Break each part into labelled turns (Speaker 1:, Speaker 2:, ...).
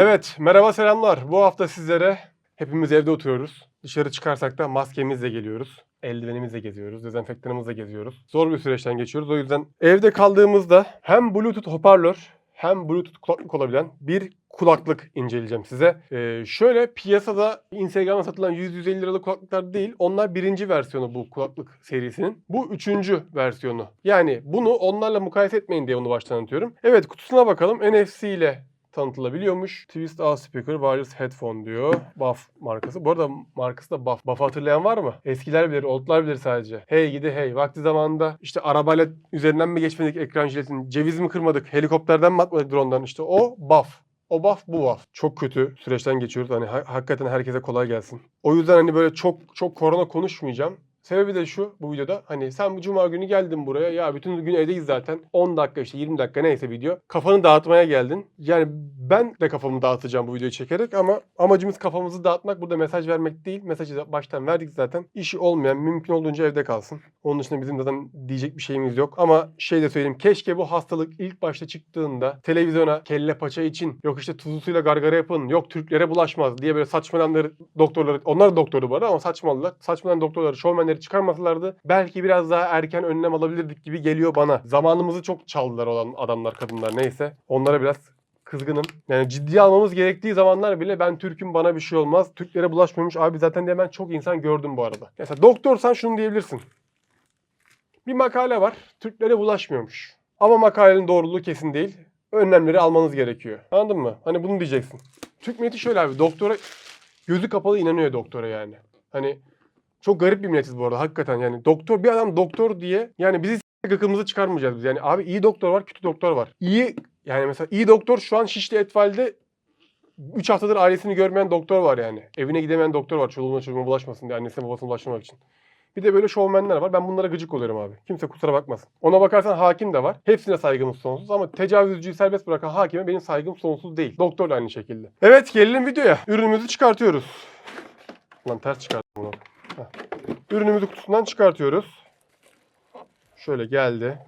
Speaker 1: Evet, merhaba selamlar. Bu hafta sizlere hepimiz evde oturuyoruz. Dışarı çıkarsak da maskemizle geliyoruz. Eldivenimizle geziyoruz, dezenfektanımızla geziyoruz. Zor bir süreçten geçiyoruz. O yüzden evde kaldığımızda hem Bluetooth hoparlör hem Bluetooth kulaklık olabilen bir kulaklık inceleyeceğim size. Ee, şöyle piyasada Instagram'da satılan 100-150 liralık kulaklıklar değil. Onlar birinci versiyonu bu kulaklık serisinin. Bu üçüncü versiyonu. Yani bunu onlarla mukayese etmeyin diye onu baştan anlatıyorum. Evet kutusuna bakalım. NFC ile tanıtılabiliyormuş. Twist A Speaker Wireless Headphone diyor. Buff markası. Bu arada markası da Buff. Buff'ı hatırlayan var mı? Eskiler bilir, oldlar bilir sadece. Hey gidi hey. Vakti zamanında işte arabayla üzerinden mi geçmedik ekran jiletin, ceviz mi kırmadık, helikopterden mi atmadık drone'dan işte o Buff. O buff bu buff. Çok kötü süreçten geçiyoruz. Hani ha- hakikaten herkese kolay gelsin. O yüzden hani böyle çok çok korona konuşmayacağım. Sebebi de şu bu videoda hani sen bu cuma günü geldin buraya ya bütün gün evdeyiz zaten 10 dakika işte 20 dakika neyse video kafanı dağıtmaya geldin. Yani ben de kafamı dağıtacağım bu videoyu çekerek ama amacımız kafamızı dağıtmak burada mesaj vermek değil. Mesajı baştan verdik zaten. İşi olmayan mümkün olduğunca evde kalsın. Onun dışında bizim zaten diyecek bir şeyimiz yok. Ama şey de söyleyeyim keşke bu hastalık ilk başta çıktığında televizyona kelle paça için yok işte tuzlu suyla gargara yapın yok Türklere bulaşmaz diye böyle saçmalayanları doktorları onlar doktoru arada ama saçmaladılar. Saçmalayan doktorları şovmenleri çıkarmasalardı belki biraz daha erken önlem alabilirdik gibi geliyor bana. Zamanımızı çok çaldılar olan adamlar kadınlar neyse. Onlara biraz kızgınım. Yani ciddiye almamız gerektiği zamanlar bile ben Türk'üm bana bir şey olmaz. Türklere bulaşmıyormuş abi zaten diye ben çok insan gördüm bu arada. Mesela doktorsan şunu diyebilirsin. Bir makale var. Türklere bulaşmıyormuş. Ama makalenin doğruluğu kesin değil. Önlemleri almanız gerekiyor. Anladın mı? Hani bunu diyeceksin. Türk milleti şöyle abi. Doktora gözü kapalı inanıyor doktora yani. Hani çok garip bir milletiz bu arada hakikaten yani. Doktor bir adam doktor diye yani bizi gıkımızı çıkarmayacağız biz. Yani abi iyi doktor var, kötü doktor var. İyi yani mesela iyi doktor şu an Şişli Etfal'de 3 haftadır ailesini görmeyen doktor var yani. Evine gidemeyen doktor var. Çoluğuna çocuğuna bulaşmasın diye. Annesine babasına bulaşmamak için. Bir de böyle şovmenler var. Ben bunlara gıcık oluyorum abi. Kimse kusura bakmasın. Ona bakarsan hakim de var. Hepsine saygımız sonsuz ama tecavüzcüyü serbest bırakan hakime benim saygım sonsuz değil. Doktor da aynı şekilde. Evet gelelim videoya. Ürünümüzü çıkartıyoruz. Lan ters çıkarttım bunu. Ürünümüzü kutusundan çıkartıyoruz. Şöyle geldi.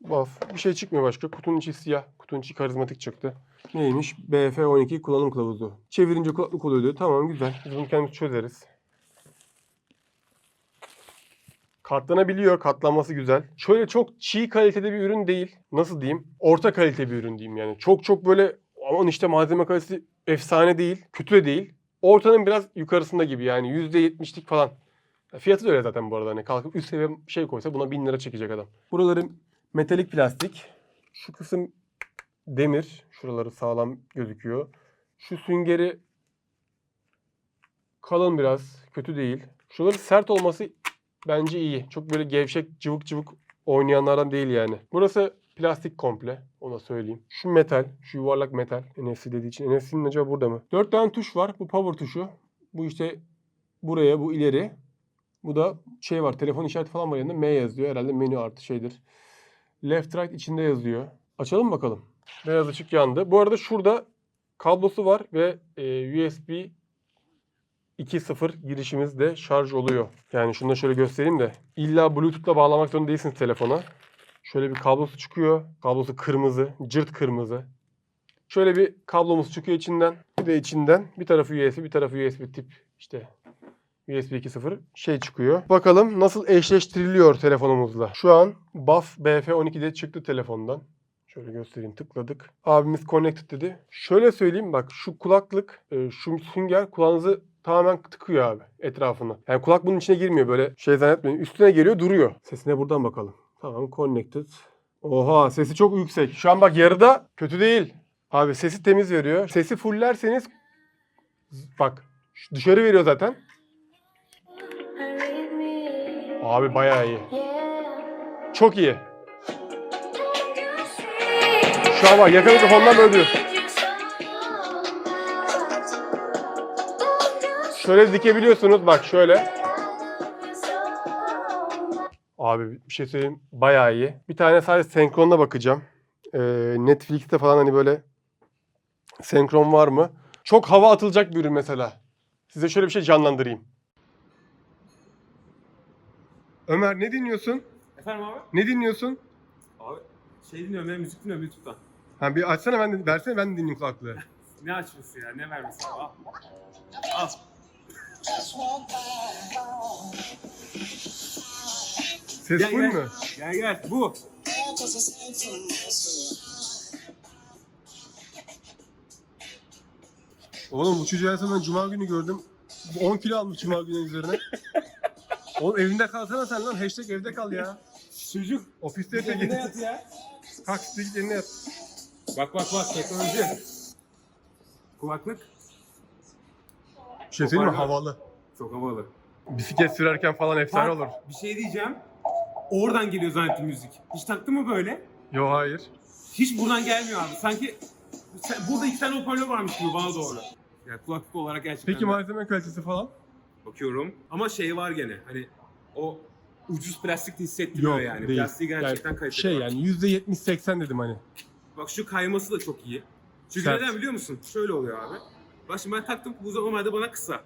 Speaker 1: Baf. Bir şey çıkmıyor başka. Kutunun içi siyah. Kutunun içi karizmatik çıktı. Neymiş? BF12 kullanım kılavuzu. Çevirince kulaklık oluyor diyor. Tamam güzel. Biz bunu kendimiz çözeriz. Katlanabiliyor. Katlanması güzel. Şöyle çok çiğ kalitede bir ürün değil. Nasıl diyeyim? Orta kalite bir ürün diyeyim yani. Çok çok böyle aman işte malzeme kalitesi efsane değil. Kötü de değil. Ortanın biraz yukarısında gibi yani. %70'lik falan. Fiyatı da öyle zaten bu arada. Hani kalkıp üst seviye şey koysa buna 1000 lira çekecek adam. Buraları metalik plastik. Şu kısım demir. Şuraları sağlam gözüküyor. Şu süngeri kalın biraz. Kötü değil. Şuraları sert olması bence iyi. Çok böyle gevşek cıvık cıvık oynayanlardan değil yani. Burası plastik komple. Ona söyleyeyim. Şu metal. Şu yuvarlak metal. NFC dediği için. NFC'nin acaba burada mı? Dört tane tuş var. Bu power tuşu. Bu işte buraya, bu ileri. Bu da şey var. Telefon işareti falan var yanında. M yazıyor. Herhalde menü artı şeydir. Left right içinde yazıyor. Açalım bakalım. Beyaz ışık yandı. Bu arada şurada kablosu var ve e, USB 2.0 girişimiz de şarj oluyor. Yani şunu da şöyle göstereyim de. İlla Bluetooth'la bağlamak zorunda değilsiniz telefona. Şöyle bir kablosu çıkıyor. Kablosu kırmızı, cırt kırmızı. Şöyle bir kablomuz çıkıyor içinden. Bir de içinden bir tarafı USB, bir tarafı USB tip işte USB 2.0 şey çıkıyor. Bakalım nasıl eşleştiriliyor telefonumuzla. Şu an Buff BF12'de çıktı telefondan. Şöyle göstereyim tıkladık. Abimiz connected dedi. Şöyle söyleyeyim bak şu kulaklık, e, şu sünger kulağınızı tamamen tıkıyor abi etrafını. Yani kulak bunun içine girmiyor böyle şey zannetmeyin. Üstüne geliyor duruyor. Sesine buradan bakalım. Tamam connected. Oha sesi çok yüksek. Şu an bak yarıda kötü değil. Abi sesi temiz veriyor. Sesi fullerseniz bak dışarı veriyor zaten. Abi bayağı iyi. Çok iyi. Şu an bak yakın mikrofondan böyle. Şöyle dikebiliyorsunuz bak şöyle. Abi bir şey söyleyeyim bayağı iyi. Bir tane sadece senkronuna bakacağım. Ee, Netflix'te falan hani böyle senkron var mı? Çok hava atılacak bir ürün mesela. Size şöyle bir şey canlandırayım. Ömer ne dinliyorsun?
Speaker 2: Efendim abi?
Speaker 1: Ne dinliyorsun?
Speaker 2: Abi Şey dinliyorum ben müzik dinliyorum YouTube'dan.
Speaker 1: Ha bir açsana ben de versene ben de dinleyeyim kulaklığı.
Speaker 2: Ne açması ya ne vermesi al. Al.
Speaker 1: Ses full
Speaker 2: gel.
Speaker 1: mü?
Speaker 2: Gel gel bu.
Speaker 1: Oğlum bu çocuğu en son ben cuma günü gördüm. 10 kilo almış cuma günü üzerine. Oğlum evinde kalsana sen lan. Hashtag evde kal ya.
Speaker 2: Çocuk.
Speaker 1: Ofiste yat
Speaker 2: Evinde
Speaker 1: git.
Speaker 2: yat ya.
Speaker 1: Kalk siktir git evine yat.
Speaker 2: Bak bak bak teknoloji. Kulaklık
Speaker 1: Bir şey söyleyeyim mi? Havalı.
Speaker 2: çok havalı.
Speaker 1: Bisiklet sürerken falan efsane
Speaker 2: Bak,
Speaker 1: olur.
Speaker 2: Bir şey diyeceğim. Oradan geliyor zannettim müzik. Hiç taktın mı böyle?
Speaker 1: Yo hayır.
Speaker 2: Hiç buradan gelmiyor abi. Sanki sen- burada iki tane hoparlör varmış gibi bana doğru. Yani kulaklık olarak gerçekten.
Speaker 1: Peki malzeme kalitesi falan?
Speaker 2: Bakıyorum. Ama şey var gene. Hani o ucuz plastik de hissettiriyor
Speaker 1: Yok,
Speaker 2: yani.
Speaker 1: değil.
Speaker 2: Plastiği gerçekten
Speaker 1: Yani
Speaker 2: kaliteli.
Speaker 1: Şey
Speaker 2: var.
Speaker 1: yani %70-80 dedim hani.
Speaker 2: Bak şu kayması da çok iyi. Çünkü
Speaker 1: Sert.
Speaker 2: neden biliyor musun? Şöyle oluyor abi. Bak şimdi ben taktım bu normalde bana kısa.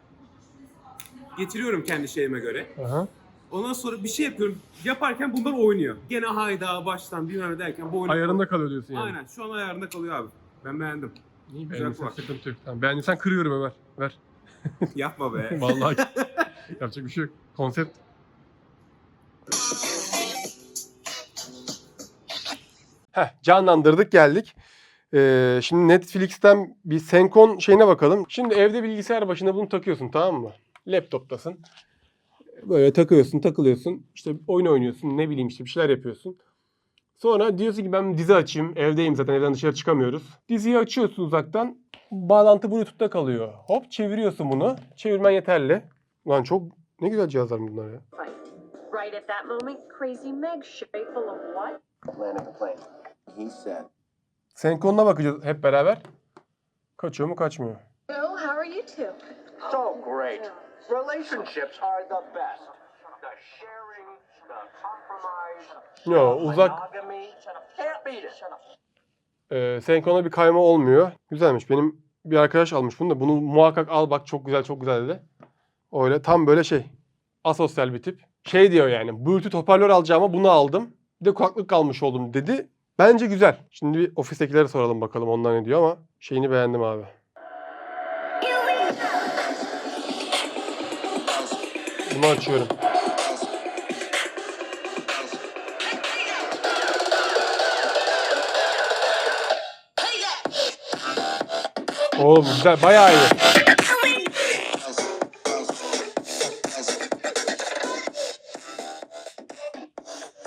Speaker 2: Getiriyorum kendi şeyime göre.
Speaker 1: Aha.
Speaker 2: Ondan sonra bir şey yapıyorum. Yaparken bunlar oynuyor. Gene hayda baştan bilmem ne derken bu oynuyor.
Speaker 1: Ayarında kalıyor diyorsun yani.
Speaker 2: Aynen şu an ayarında kalıyor abi. Ben beğendim.
Speaker 1: İyi
Speaker 2: Güzel
Speaker 1: beğendiysen
Speaker 2: kulak.
Speaker 1: sıkıntı yok. Tamam, beğendiysen kırıyorum Ömer. Ver.
Speaker 2: Yapma be.
Speaker 1: Vallahi yapacak bir şey yok. Konsept. Heh, canlandırdık geldik. Ee, şimdi Netflix'ten bir Senkon şeyine bakalım. Şimdi evde bilgisayar başında bunu takıyorsun tamam mı? Laptoptasın. Böyle takıyorsun, takılıyorsun. İşte oyun oynuyorsun, ne bileyim işte bir şeyler yapıyorsun. Sonra diyorsun ki ben dizi açayım. Evdeyim zaten evden dışarı çıkamıyoruz. Diziyi açıyorsun uzaktan. Bağlantı Bluetooth'ta kalıyor. Hop çeviriyorsun bunu. Çevirmen yeterli. Lan çok ne güzel cihazlar bunlar ya.
Speaker 3: Right at that moment, Crazy Meg Shay full of what?
Speaker 4: landing the plane. He said,
Speaker 1: Senkronuna bakacağız hep beraber. Kaçıyor mu kaçmıyor.
Speaker 3: Oh, how are you two?
Speaker 4: So great. Relationships are the best. The sharing, the compromise,
Speaker 1: Yo uzak
Speaker 4: monogamy. Can't beat it.
Speaker 1: e, senkrona bir kayma olmuyor. Güzelmiş. Benim bir arkadaş almış bunu da. Bunu muhakkak al bak çok güzel çok güzel dedi. Öyle tam böyle şey. Asosyal bir tip. Şey diyor yani Bluetooth hoparlör alacağıma bunu aldım. Bir de kulaklık kalmış oldum dedi. Bence güzel. Şimdi bir ofistekilere soralım bakalım onlar ne diyor ama şeyini beğendim abi. Bunu açıyorum. Oğlum güzel bayağı iyi.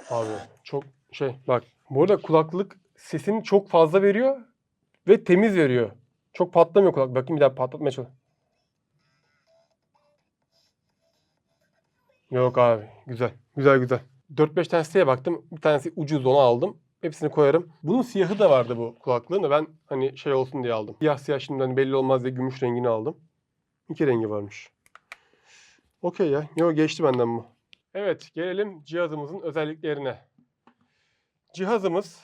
Speaker 1: Abi çok şey bak. Bu arada kulaklık sesini çok fazla veriyor ve temiz veriyor. Çok patlamıyor kulak. Bakayım bir daha patlatmaya çalış. Yok abi güzel. Güzel güzel. 4-5 tane siteye baktım. Bir tanesi ucuz onu aldım. Hepsini koyarım. Bunun siyahı da vardı bu kulaklığın da ben hani şey olsun diye aldım. Siyah siyah şimdi hani belli olmaz diye gümüş rengini aldım. İki rengi varmış. Okey ya. Yo geçti benden bu. Evet gelelim cihazımızın özelliklerine. Cihazımız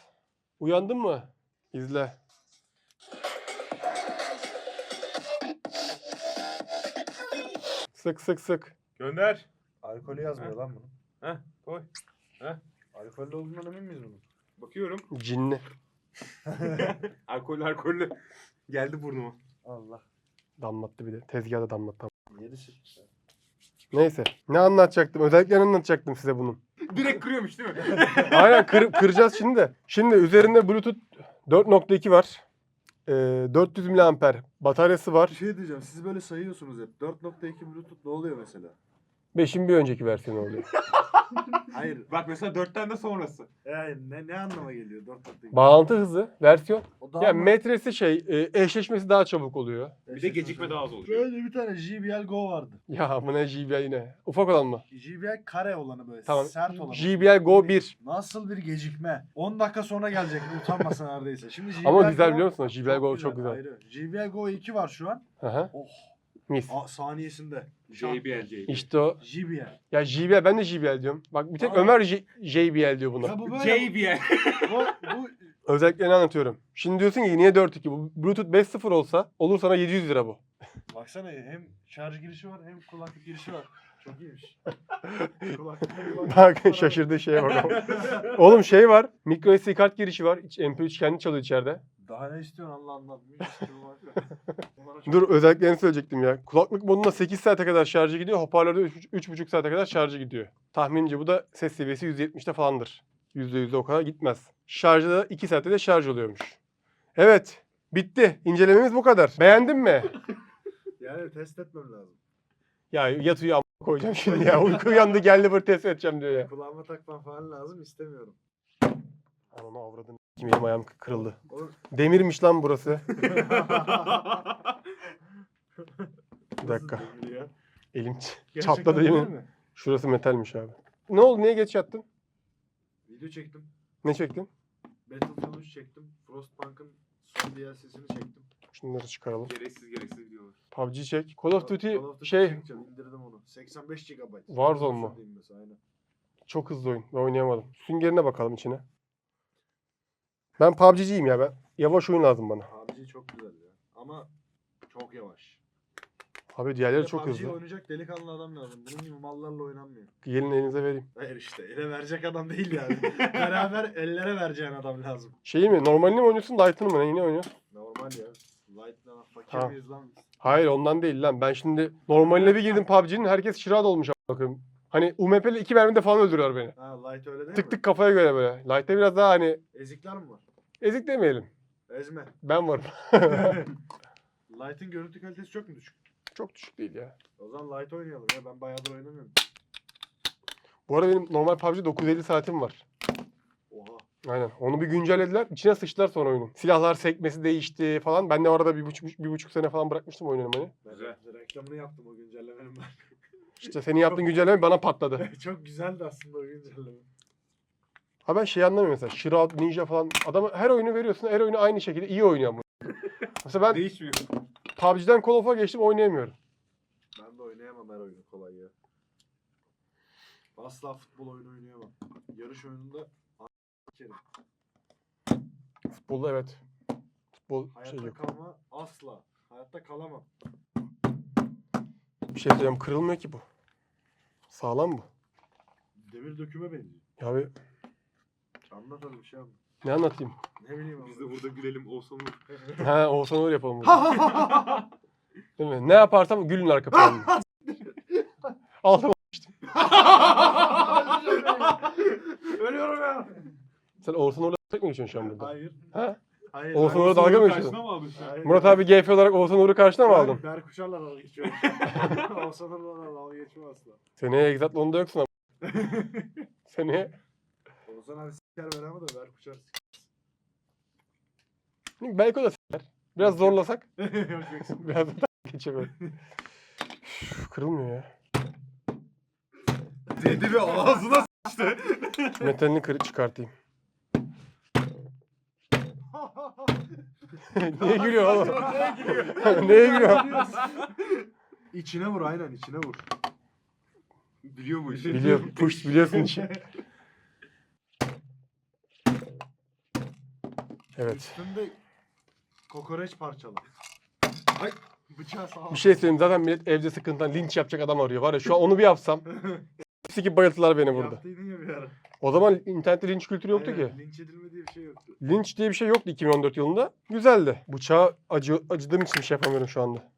Speaker 1: uyandın mı? İzle. Sık sık sık.
Speaker 2: Gönder.
Speaker 5: Alkolü yazmıyor lan bunun.
Speaker 2: Heh koy.
Speaker 5: Alkollü olduğundan emin miyiz bunun?
Speaker 2: Bakıyorum.
Speaker 1: Cinli.
Speaker 2: Alkollü alkollü. Geldi burnuma.
Speaker 5: Allah.
Speaker 1: Damlattı bir de. Tezgahda damlattı.
Speaker 5: Yedi sıçmış.
Speaker 1: Neyse. Ne anlatacaktım? Özelliklerini anlatacaktım size bunun.
Speaker 2: Direkt kırıyormuş değil mi?
Speaker 1: Aynen kır- kıracağız şimdi de. Şimdi üzerinde Bluetooth 4.2 var. Ee, 400 mAh bataryası var.
Speaker 5: Bir şey diyeceğim. Siz böyle sayıyorsunuz hep. 4.2 Bluetooth ne oluyor mesela?
Speaker 1: 5'in bir önceki versiyonu oluyor.
Speaker 5: Hayır.
Speaker 2: Bak mesela dörtten de sonrası.
Speaker 5: Yani ne, ne anlama geliyor 4.2?
Speaker 1: Bağlantı hızı, versiyon.
Speaker 5: O daha
Speaker 1: Ya
Speaker 5: mı-
Speaker 1: metresi şey, e, eşleşmesi daha çabuk oluyor.
Speaker 2: Bir de gecikme daha az olacak.
Speaker 5: Böyle bir tane JBL Go vardı.
Speaker 1: Ya bu ne JBL yine. Ufak olan mı?
Speaker 5: JBL kare olanı böyle.
Speaker 1: Tamam.
Speaker 5: Sert olanı.
Speaker 1: JBL Go 1.
Speaker 5: Nasıl bir gecikme? 10 dakika sonra gelecek utanmasa neredeyse. Şimdi JBL
Speaker 1: Ama güzel
Speaker 5: Go-
Speaker 1: biliyor musun? JBL Go çok güzel.
Speaker 5: Ayrı. JBL Go 2 var şu an.
Speaker 1: Hı hı.
Speaker 5: Oh.
Speaker 1: Mis.
Speaker 5: A, saniyesinde.
Speaker 2: JBL, JBL.
Speaker 1: İşte o.
Speaker 5: JBL.
Speaker 1: Ya JBL ben de JBL diyorum. Bak bir tek
Speaker 5: Aa.
Speaker 1: Ömer J- JBL diyor buna.
Speaker 5: Ya bu böyle.
Speaker 2: JBL.
Speaker 5: bu, bu
Speaker 1: Özelliklerini anlatıyorum. Şimdi diyorsun ki niye 4.2? Bu Bluetooth 5.0 olsa olur sana 700 lira bu.
Speaker 5: Baksana hem şarj girişi var hem kulaklık girişi var. Çok iyiymiş.
Speaker 1: Bak şaşırdığı şeye bak. Oğlum şey var. Micro SD kart girişi var. İç- MP3 kendi çalıyor içeride.
Speaker 5: Daha ne istiyorsun Allah Allah.
Speaker 1: Dur özelliklerini söyleyecektim ya. Kulaklık modunda 8 saate kadar şarjı gidiyor. Hoparlörde 3,5 saate kadar şarjı gidiyor. Tahminimce bu da ses seviyesi 170'te falandır. %100'de o kadar gitmez. Şarjı da 2 saatte de şarj oluyormuş. Evet. Bitti. İncelememiz bu kadar. Beğendin mi?
Speaker 5: Yani test etmem lazım.
Speaker 1: Ya yat uyu koyacağım şimdi ya. Uyku uyandı geldi böyle test edeceğim diyor ya.
Speaker 5: Kulağıma takmam falan lazım istemiyorum.
Speaker 1: Ananı avradın. Kim elim ayağım kırıldı.
Speaker 5: Oğlum-
Speaker 1: Demirmiş lan burası.
Speaker 5: Bir
Speaker 1: dakika. Elim ç-
Speaker 5: Gerçekten
Speaker 1: çatladı
Speaker 5: değil mi?
Speaker 1: Şurası metalmiş abi. Ne oldu? Niye geç yattın?
Speaker 5: Video çektim.
Speaker 1: Ne çektin?
Speaker 5: Battlefield 3 çektim. Frostpunk'ın son DLC'sini çektim.
Speaker 1: Şunları çıkaralım.
Speaker 2: Gereksiz gereksiz videolar.
Speaker 1: PUBG çek. Call of Duty
Speaker 5: Call of Duty
Speaker 1: şey
Speaker 5: çekeceğim, indirdim onu. 85 GB.
Speaker 1: Warzone mu?
Speaker 5: Aynen.
Speaker 1: çok hızlı oyun. Ben oynayamadım. Süngerine bakalım içine. Ben PUBG'ciyim ya ben. Yavaş oyun lazım bana.
Speaker 5: PUBG çok güzel ya. Ama çok yavaş.
Speaker 1: Abi diğerleri çok
Speaker 5: PUBG
Speaker 1: hızlı.
Speaker 5: oynayacak delikanlı adam lazım. Bunun gibi mallarla oynanmıyor.
Speaker 1: Gelin elinize vereyim.
Speaker 5: Hayır işte ele verecek adam değil yani. Beraber ellere vereceğin adam lazım.
Speaker 1: Şeyi mi? Normalini mi oynuyorsun? Light'ını mı? Neyini oynuyorsun?
Speaker 5: Normal ya. Fakir
Speaker 1: Ha.
Speaker 5: miyiz lan biz?
Speaker 1: Hayır ondan değil lan. Ben şimdi normaline bir girdim PUBG'nin. Herkes şirat olmuş. Bakın. Hani UMP'li iki mermide falan öldürüyorlar beni.
Speaker 5: Ha light öyle değil
Speaker 1: Tık
Speaker 5: mi?
Speaker 1: tık kafaya göre böyle. Light'ta biraz daha hani
Speaker 5: Ezikler mi var?
Speaker 1: ezik demeyelim.
Speaker 5: Ezme.
Speaker 1: Ben varım.
Speaker 5: Light'ın görüntü kalitesi çok mu düşük?
Speaker 1: Çok düşük değil ya.
Speaker 5: O zaman light oynayalım ya. Ben bayağıdır oynamıyorum.
Speaker 1: Bu arada benim normal PUBG 950 saatim var. Aynen. Onu bir güncellediler. İçine sıçtılar sonra oyunun. Silahlar sekmesi değişti falan. Ben de orada bir buçuk, bir buçuk sene falan bırakmıştım oyun oynamayı.
Speaker 2: Güzel.
Speaker 5: de reklamını yaptım o güncellemenin ben.
Speaker 1: İşte senin yaptığın güncelleme bana patladı.
Speaker 5: çok güzeldi aslında o güncelleme.
Speaker 1: Ha ben şey anlamıyorum mesela. Shroud, Ninja falan. Adama her oyunu veriyorsun. Her oyunu aynı şekilde iyi oynuyor ama. Mesela ben
Speaker 2: Değişmiyor.
Speaker 1: PUBG'den Call of'a geçtim oynayamıyorum.
Speaker 5: Ben de oynayamam her oyunu kolay ya. Asla futbol oyunu oynayamam. Yarış oyununda a- kerim.
Speaker 1: Futbolda evet. Futbol
Speaker 5: Hayatta
Speaker 1: şey yok.
Speaker 5: kalma asla. Hayatta kalamam.
Speaker 1: Bir şey söyleyeyim kırılmıyor ki bu. Sağlam bu.
Speaker 5: Demir döküme benziyor.
Speaker 1: Ya abi
Speaker 5: Anlat hadi bir şey anlat.
Speaker 1: ne anlatayım?
Speaker 5: Ne bileyim
Speaker 2: Biz de burada gülelim olsa olur.
Speaker 1: Ha Oğuzhan Uğur yapalım. Değil mi? Ne yaparsam gülün arka planında. Altıma
Speaker 5: Ölüyorum ya.
Speaker 1: Sen Oğuzhan Uğur'la tek mi geçiyorsun şu an burada?
Speaker 5: Hayır.
Speaker 1: Ha?
Speaker 5: Hayır.
Speaker 1: Oğuzhan. Uğur'a dalga mı
Speaker 2: Karşına
Speaker 1: geçiyorsun?
Speaker 2: mı?
Speaker 5: Hayır.
Speaker 1: Murat abi GF olarak Oğuzhan Uğur'u karşına mı aldın?
Speaker 5: Berkuşar'la dalga geçiyorum. Oğuzhan Uğur'la dalga geçmem asla.
Speaker 1: Seneye Exat'la onda yoksun ama. Seneye
Speaker 5: Oğuzhan abi siker ver ama da Berkuşar
Speaker 1: belki o da s**ler. Biraz zorlasak
Speaker 5: siker. yok yok.
Speaker 1: biraz da geçebilir. Üf, Kırılmıyor ya.
Speaker 2: Dedi ve ağzına
Speaker 1: Metalini kırıp çıkartayım. Niye gülüyor oğlum? Neye gülüyor?
Speaker 5: İçine vur aynen içine vur.
Speaker 2: Biliyor bu işi.
Speaker 1: Biliyor, push biliyorsun işi. Evet.
Speaker 5: Üstünde kokoreç parçalı. Ay bıçağı sağ
Speaker 1: Bir şey söyleyeyim zaten millet evde sıkıntıdan linç yapacak adam arıyor. Var ya şu an onu bir yapsam. Hepsi gibi bayıltılar beni burada.
Speaker 5: Yaptıydın ya bir ara.
Speaker 1: O zaman internette linç kültürü yoktu
Speaker 5: Aynen,
Speaker 1: ki.
Speaker 5: Linç edilme diye bir şey yoktu.
Speaker 1: Linç diye bir şey yoktu 2014 yılında. Güzeldi. Bıçağı acı, acıdığım için bir şey yapamıyorum şu anda.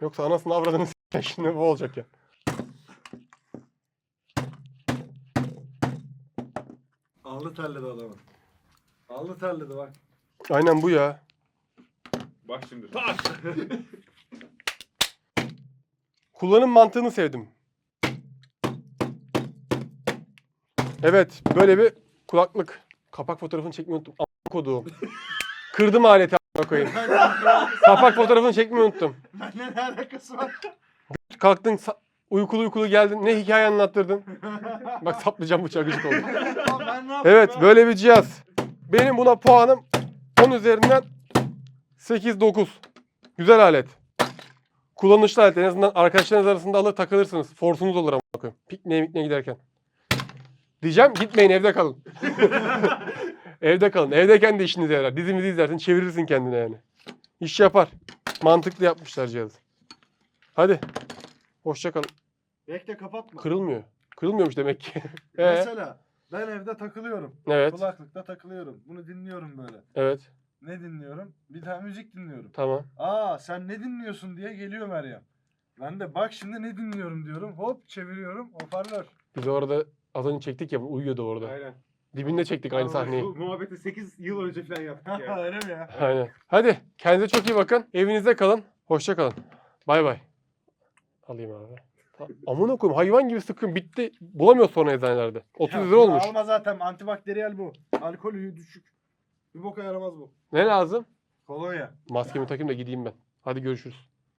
Speaker 1: Yoksa anasını avradını s*** şimdi bu olacak ya.
Speaker 5: Alnı terledi adamın. Alnı terledi bak.
Speaker 1: Aynen bu ya.
Speaker 2: Bak şimdi. Tak!
Speaker 1: Kullanım mantığını sevdim. Evet, böyle bir kulaklık. Kapak fotoğrafını çekmeyi unuttum. A** koduğum. Kırdım aleti a** koyayım. Kapak fotoğrafını çekmeyi unuttum.
Speaker 5: Benimle ne alakası var?
Speaker 1: Kalktın sa- uykulu uykulu geldin. Ne hikaye anlattırdın? Bak saplayacağım bıçağı gıcık oldu.
Speaker 5: Lan ben ne yaptım
Speaker 1: Evet
Speaker 5: ya?
Speaker 1: böyle bir cihaz. Benim buna puanım 10 üzerinden 8-9. Güzel alet. Kullanışlı alet. En azından arkadaşlarınız arasında alır takılırsınız. Forsunuz olur ama bakın. Pikniğe mikniğe giderken. Diyeceğim gitmeyin evde kalın. evde kalın. Evdeyken de işinize yarar. Dizimizi izlersin çevirirsin kendine yani. İş yapar. Mantıklı yapmışlar cihazı. Hadi. Hoşça kalın.
Speaker 5: Bekle kapatma.
Speaker 1: Kırılmıyor. Kırılmıyormuş demek ki. Ee,
Speaker 5: Mesela ben evde takılıyorum.
Speaker 1: evet.
Speaker 5: Kulaklıkta takılıyorum. Bunu dinliyorum böyle.
Speaker 1: Evet.
Speaker 5: Ne dinliyorum? Bir tane müzik dinliyorum.
Speaker 1: Tamam.
Speaker 5: Aa sen ne dinliyorsun diye geliyor Meryem. Ben de bak şimdi ne dinliyorum diyorum. Hop çeviriyorum. Hoparlör.
Speaker 1: Biz orada az önce çektik ya uyuyordu orada.
Speaker 2: Aynen.
Speaker 1: Dibinde çektik aynı sahneyi.
Speaker 2: Bu muhabbeti 8 yıl önce falan yaptık ya.
Speaker 5: Öyle mi ya?
Speaker 1: Aynen. Hadi kendinize çok iyi bakın. Evinizde kalın. Hoşça kalın. Bay bay. Alayım abi. Amına koyayım hayvan gibi sıkıyorum. Bitti. Bulamıyoruz sonra eczanelerde. 30
Speaker 5: Ya
Speaker 1: lira olmuş.
Speaker 5: Alma zaten antibakteriyel bu. Alkolü düşük. Bir boka yaramaz bu.
Speaker 1: Ne lazım?
Speaker 5: Kolonya.
Speaker 1: Maskemi takayım da gideyim ben. Hadi görüşürüz.